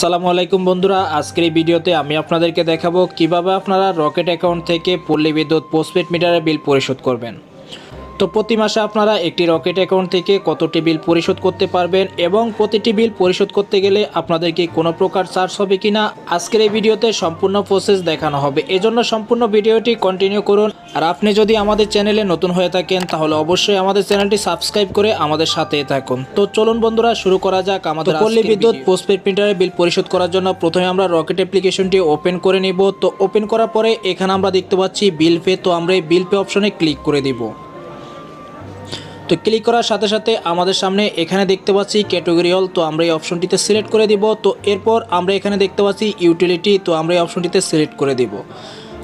আসসালামু আলাইকুম বন্ধুরা, আজকের এই ভিডিওতে আমি আপনাদেরকে দেখাবো কীভাবে আপনারা রকেট অ্যাকাউন্ট থেকে পল্লী বিদ্যুৎ পোস্টপেড মিটারের বিল পরিশোধ করবেন। তো প্রতি মাসে আপনারা একটি রকেট অ্যাকাউন্ট থেকে কতটি বিল পরিশোধ করতে পারবেন এবং প্রতিটি বিল পরিশোধ করতে গেলে আপনাদেরকে কোনো প্রকার চার্জ হবে কিনা আজকের এই ভিডিওতে সম্পূর্ণ প্রসেস দেখানো হবে। এজন্য সম্পূর্ণ ভিডিওটি কন্টিনিউ করুন। আর আপনি যদি আমাদের চ্যানেলে নতুন হয়ে থাকেন তাহলে অবশ্যই আমাদের চ্যানেলটি সাবস্ক্রাইব করে আমাদের সাথে থাকুন। তো চলুন বন্ধুরা শুরু করা যাক আমাদের পল্লী বিদ্যুৎ পোস্টপেড মিটারের বিল পরিশোধ করার জন্য প্রথমে আমরা রকেট অ্যাপ্লিকেশনটি ওপেন করে নিব। তো ওপেন করার পরে এখানে আমরা দেখতে পাচ্ছি বিল পে তো আমরা এই বিল পে অপশনে ক্লিক করে দিব। তো ক্লিক করার সাথে সাথে আমাদের সামনে এখানে দেখতে পাচ্ছি ক্যাটাগরি অল তো আমরা এই অপশনটিতে সিলেক্ট করে দিব। তো এরপর আমরা এখানে দেখতে পাচ্ছি ইউটিলিটি তো আমরা এই অপশনটিতে সিলেক্ট করে দিব।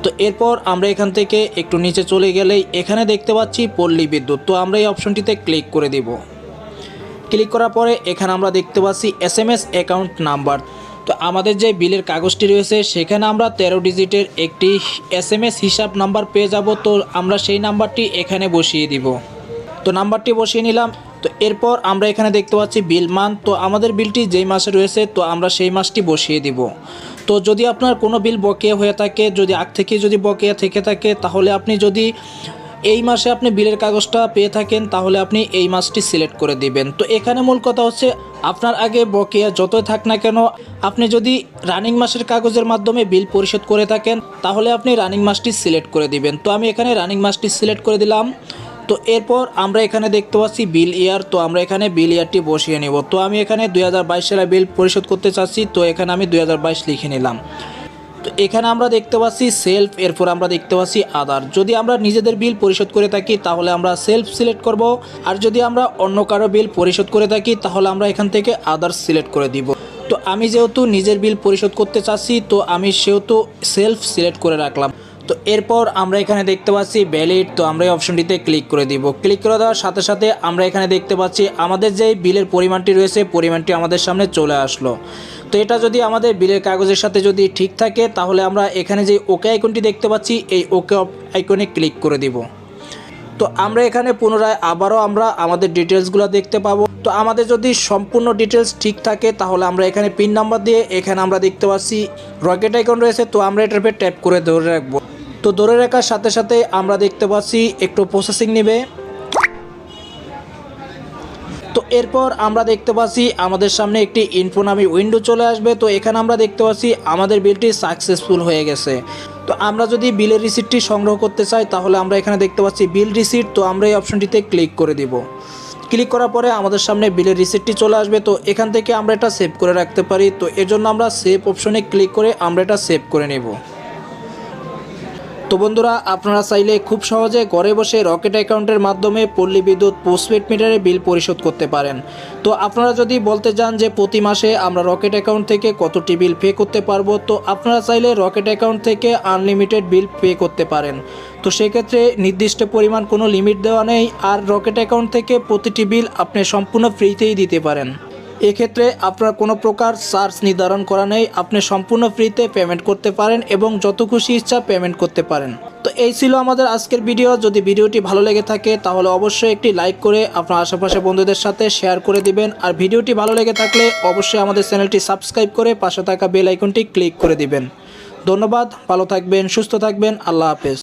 তো এরপর আমরা এখান থেকে একটু নিচে চলে গেলেই এখানে দেখতে পাচ্ছি পল্লী বিদ্যুৎ, তো আমরা এই অপশনটিতে ক্লিক করে দিব। ক্লিক করার পরে এখানে আমরা দেখতে পাচ্ছি S M S account number তো আমাদের যে বিলের কাগজটি রয়েছে সেখানে আমরা তেরো ডিজিটের একটি এস হিসাব নাম্বার পেয়ে যাব, তো আমরা সেই নাম্বারটি এখানে বসিয়ে দিব। তো নাম্বারটি বসিয়ে নিলাম। তো এরপর আমরা এখানে দেখতে পাচ্ছি বিল মান। তো আমাদের বিলটি যেই মাসে রয়েছে, তো আমরা সেই মাসটি বসিয়ে দিব। তো যদি আপনার কোনো বিল বকেয়া হয়ে থাকে, যদি আগ থেকে যদি বকেয়া থেকে থাকে, তাহলে আপনি যদি এই মাসে আপনি বিলের কাগজটা পেয়ে থাকেন, তাহলে আপনি এই মাসটি সিলেক্ট করে দিবেন। তো এখানে মূল কথা হচ্ছে, আপনার আগে বকেয়া যতই থাক না কেন, আপনি যদি রানিং মাসের কাগজের মাধ্যমে বিল পরিশোধ করে থাকেন, তাহলে আপনি রানিং মাসটি সিলেক্ট করে দিবেন। তো আমি এখানে রানিং মাসটি সিলেক্ট করে দিলাম। তো এরপর আমরা এখানে দেখতে পাচ্ছি বিল ইয়ার, তো আমরা এখানে বিল ইয়ারটি বসিয়ে নেব। তো আমি এখানে দুই সালে বিল পরিশোধ করতে চাচ্ছি, তো এখানে আমি দু হাজার বাইশ লিখে নিলাম। তো এখানে আমরা দেখতে পাচ্ছি সেলফ এরপর আমরা দেখতে পাচ্ছি আদার যদি আমরা নিজেদের বিল পরিশোধ করে থাকি, তাহলে আমরা সেলফ সিলেক্ট করব। আর যদি আমরা অন্য কারও বিল পরিশোধ করে থাকি, তাহলে আমরা এখান থেকে আদার সিলেক্ট করে দিব। তো আমি যেহেতু নিজের বিল পরিশোধ করতে চাচ্ছি, তো আমি সেহেতু সেলফ সিলেক্ট করে রাখলাম। তো এরপর আমরা এখানে দেখতে পাচ্ছি ভ্যালিড তো আমরা এই অপশনটিতে ক্লিক করে দিব। ক্লিক করে দেওয়ার সাথে সাথে আমরা এখানে দেখতে পাচ্ছি আমাদের যে বিলের পরিমাণটি রয়েছে, পরিমাণটি আমাদের সামনে চলে আসলো। তো এটা যদি আমাদের বিলের কাগজের সাথে যদি ঠিক থাকে, তাহলে আমরা এখানে যে ওকে আইকনটি দেখতে পাচ্ছি, এই ওকে আইকনে ক্লিক করে দিব। তো আমরা এখানে পুনরায় আবারও আমরা আমাদের ডিটেলসগুলো দেখতে পাবো। তো আমাদের যদি সম্পূর্ণ ডিটেলস ঠিক থাকে, তাহলে আমরা এখানে পিন নাম্বার দিয়ে এখানে আমরা দেখতে পাচ্ছি রকেট আইকন রয়েছে, তো আমরা এটার ট্যাপ করে ধরে রাখব। তো ধরে রাখার সাথে সাথে আমরা দেখতে পাচ্ছি একটু প্রসেসিং নেবে। তো এরপর আমরা দেখতে পাচ্ছি আমাদের সামনে একটি ইনফোনামি উইন্ডো চলে আসবে। তো এখানে আমরা দেখতে পাচ্ছি আমাদের বিলটি সাকসেসফুল হয়ে গেছে। তো আমরা যদি বিলের রিসিপ্টটি সংগ্রহ করতে চাই, তাহলে আমরা এখানে দেখতে পাচ্ছি বিল রিসিপ্ট তো আমরা এই অপশনটিতে ক্লিক করে দিব। ক্লিক করার পরে আমাদের সামনে বিলের রিসিপ্টটি চলে আসবে। তো এখান থেকে আমরা এটা সেভ করে রাখতে পারি। তো এর জন্য আমরা সেভ অপশনে ক্লিক করে আমরা এটা সেভ করে নেব। তো বন্ধুরা, আপনারা চাইলে খুব সহজে ঘরে বসে রকেট অ্যাকাউন্টের মাধ্যমে পল্লী বিদ্যুৎ পোস্টপেড মিটারে বিল পরিশোধ করতে পারেন। তো আপনারা যদি বলতে চান যে প্রতি মাসে আমরা রকেট অ্যাকাউন্ট থেকে কতটি বিল পে করতে পারব, তো আপনারা চাইলে রকেট অ্যাকাউন্ট থেকে আনলিমিটেড বিল পে করতে পারেন। তো সেক্ষেত্রে নির্দিষ্ট পরিমাণ কোনো লিমিট দেওয়া নেই, আর রকেট অ্যাকাউন্ট থেকে প্রতিটি বিল আপনি সম্পূর্ণ ফ্রিতেই দিতে পারেন। এক্ষেত্রে আপনার কোনো প্রকার চার্জ নির্ধারণ করা নেই। আপনি সম্পূর্ণ ফ্রিতে পেমেন্ট করতে পারেন এবং যত খুশি ইচ্ছা পেমেন্ট করতে পারেন। তো এই ছিল আমাদের আজকের ভিডিও যদি ভিডিওটি ভালো লেগে থাকে, তাহলে অবশ্যই একটি লাইক করে আপনার আশেপাশে বন্ধুদের সাথে শেয়ার করে দিবেন। আর ভিডিওটি ভালো লেগে থাকলে অবশ্যই আমাদের চ্যানেলটি সাবস্ক্রাইব করে পাশে থাকা বেল আইকনটি ক্লিক করে দিবেন। ধন্যবাদ, ভালো থাকবেন, সুস্থ থাকবেন, আল্লাহ হাফেজ।